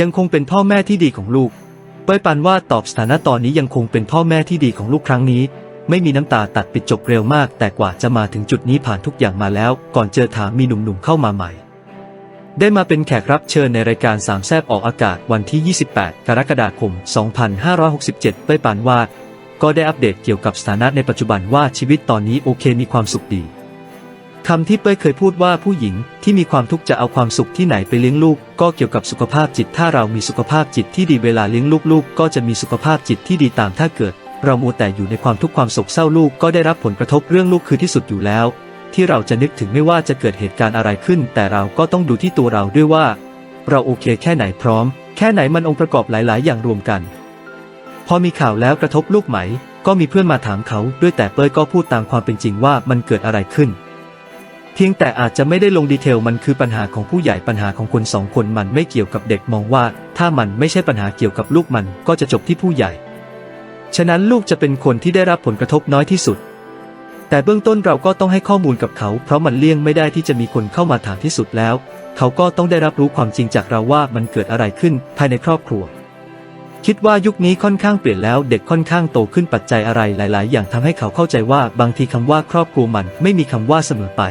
ยังคงเป็นพ่อแม่ที่ดีของลูกเป้ยปันว่าตอบสถานะตอนนี้ยังคงเป็นพ่อแม่ที่ดีของลูกครั้งนี้ ไม่มีน้ำตาตัดปิดจบเร็วมาก แต่กว่าจะมาถึงจุดนี้ผ่านทุกอย่างมาแล้ว ก่อนเจอถามมีหนุ่มๆเข้ามาใหม่ ได้มาเป็นแขกรับเชิญในรายการสามแซบออกอากาศวันที่ 28 กรกฎาคม 2567 เป้ยปานวาดก็ได้อัปเดตเกี่ยวกับสถานะในปัจจุบันว่าชีวิตตอนนี้โอเคมีความสุขดี คำที่เป้ยเคยพูดว่าผู้หญิงที่มีความทุกข์จะเอาความสุขที่ไหนไปเลี้ยงลูก ก็เกี่ยวกับสุขภาพจิต ถ้าเรามีสุขภาพจิตที่ดีเวลาเลี้ยงลูกๆก็จะมีสุขภาพจิตที่ดีตามถ้าเกิด เรามัวแต่อยู่ในความทุกข์ความโศกเศร้าลูกก็ได้รับผลกระทบเรื่องลูกคือที่สุดอยู่แล้ว ที่เราจะนึกถึงไม่ว่าจะเกิดเหตุการณ์อะไรขึ้น แต่เราก็ต้องดูที่ตัวเราด้วยว่า เราโอเคแค่ไหนพร้อม แค่ไหนมันองค์ประกอบหลาย ๆ อย่างรวมกัน พอมีข่าวแล้วกระทบลูกไหม ก็มีเพื่อนมาถามเขาด้วยแต่เป้ยก็พูดตามความเป็นจริงว่ามันเกิดอะไรขึ้น เพียงแต่อาจจะไม่ได้ลงดีเทลมันคือปัญหาของผู้ใหญ่ปัญหาของคนสองคนมันไม่เกี่ยวกับเด็กมองว่า ถ้ามันไม่ใช่ปัญหาเกี่ยวกับลูกมันก็จะจบที่ผู้ใหญ่ ฉะนั้นลูกจะเป็นคนที่ได้รับผลกระทบน้อยที่สุด แต่เบื้องต้นเราก็ต้องให้ข้อมูลกับเขา เพราะมันเลี่ยงไม่ได้ที่จะมีคนเข้ามาถามที่สุดแล้ว เขาก็ต้องได้รับรู้ความจริงจากเราว่ามันเกิดอะไรขึ้นภายในครอบครัว คิดว่ายุคนี้ค่อนข้างเปลี่ยนแล้วเด็กค่อนข้างโตขึ้นปัจจัยอะไรหลาย ๆ อย่างทำให้เขาเข้าใจว่าบางทีคำว่าครอบครัวมันไม่มีคำว่าเสมอไป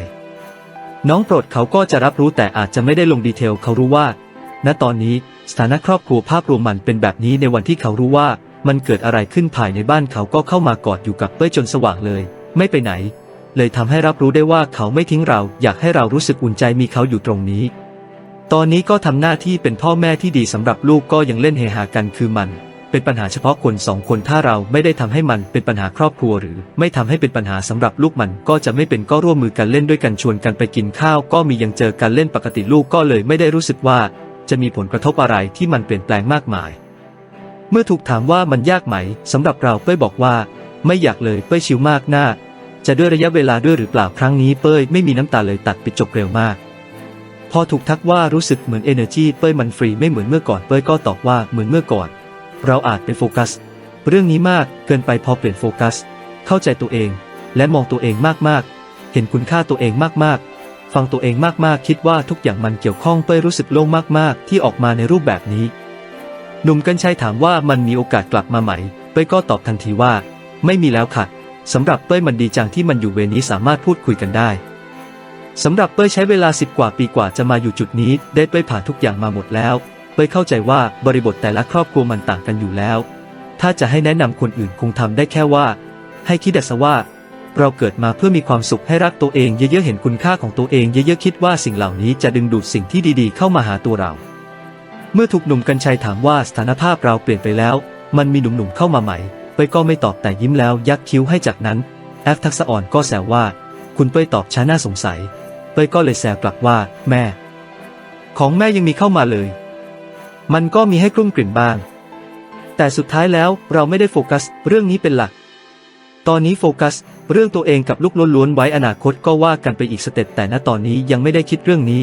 น้องโปรดเขาก็จะรับรู้แต่อาจจะไม่ได้ลงดีเทลเขารู้ว่า ณตอนนี้สถานะครอบครัวภาพรวมมันเป็นแบบนี้ในวันที่เขารู้ว่า มันเกิดอะไรขึ้นภายในบ้านเขาก็เข้ามากอดอยู่กับเป้ยจนสว่างเลย ไม่ไปไหน เลยทำให้รับรู้ได้ว่าเขาไม่ทิ้งเรา อยากให้เรารู้สึกอุ่นใจมีเขาอยู่ตรงนี้ ตอนนี้ก็ทำหน้าที่เป็นพ่อแม่ที่ดีสำหรับลูกก็ยังเล่นเฮฮากันคือมัน เป็นปัญหาเฉพาะคนสองคนถ้าเราไม่ได้ทำให้มันเป็นปัญหาครอบครัวหรือ ไม่ทำให้เป็นปัญหาสำหรับลูกมันก็จะไม่เป็นก็ร่วมมือกันเล่นด้วยกันชวนกันไปกินข้าว ก็มียังเจอกันเล่นปกติลูกก็เลยไม่ได้รู้สึกว่า จะมีผลกระทบอะไรที่มันเปลี่ยนแปลงมากมาย เมื่อถูกถามว่ามันยากไหมสำหรับเราเป้ยบอกว่า ไม่อยากเลยเป้ยชิวมากหน้า จะด้วยระยะเวลาด้วยหรือเปล่าครั้งนี้เป้ยไม่มีน้ำตาเลยตัดปิดจบเร็วมากพอถูกทักว่ารู้สึกเหมือน energy เป้ยมันฟรีไม่เหมือนเมื่อก่อนเป้ยก็ตอบว่าเหมือนเมื่อก่อน เราอาจไปโฟกัส เรื่องนี้มากเกินไปพอเปลี่ยนโฟกัส เข้าใจตัวเอง และมองตัวเองมากๆ เห็นคุณค่าตัวเองมากๆ ฟังตัวเองมากๆ คิดว่าทุกอย่างมันเกี่ยวข้องเป้ยรู้สึกโล่งมากๆ ที่ออกมาในรูปแบบนี้ หนุ่มกัญชัยถามว่ามันมีโอกาสกลับมาไหม เป้ยก็ตอบทันทีว่า ไม่มีแล้วค่ะสำหรับเป้ยมันดีจังที่มันอยู่เวรนี้สามารถพูดคุยกันได้สำหรับเป้ยใช้เวลาสิบกว่าปีกว่าจะมาอยู่จุดนี้ ได้เป้ยผ่านทุกอย่างมาหมดแล้ว เป้ยเข้าใจว่าบริบทแต่ละครอบครัวมันต่างกันอยู่แล้ว ถ้าจะให้แนะนำคนอื่นคงทำได้แค่ว่า ให้คิดแต่ว่า เราเกิดมาเพื่อมีความสุขให้รักตัวเองเยอะๆเห็นคุณค่าของตัวเองเยอะๆคิดว่าสิ่งเหล่านี้จะดึงดูดสิ่งที่ดีๆ เข้ามาหาตัวเรา เมื่อถูกหนุ่มกัญชัยถามว่าสถานภาพเราเปลี่ยนไปแล้ว มันมีหนุ่มๆเข้ามาใหม่เป้ยก็ไม่ตอบแต่ยิ้มแล้วยักคิ้วให้จากนั้นแอฟทักษะอ่อนก็แซวว่า คุณเป้ยตอบช้าน่าสงสัย เป้ยก็เลยแซวกลับว่า แม่ ของแม่ยังมีเข้ามาเลย มันก็มีให้กลุ้มกลิ่นบ้าง แต่สุดท้ายแล้วเราไม่ได้โฟกัส เรื่องนี้เป็นหลัก ตอนนี้โฟกัส เรื่องตัวเองกับลูกล้วนๆไว้อนาคตก็ว่ากันไปอีกสเต็ปแต่ณตอนนี้ยังไม่ได้คิดเรื่องนี้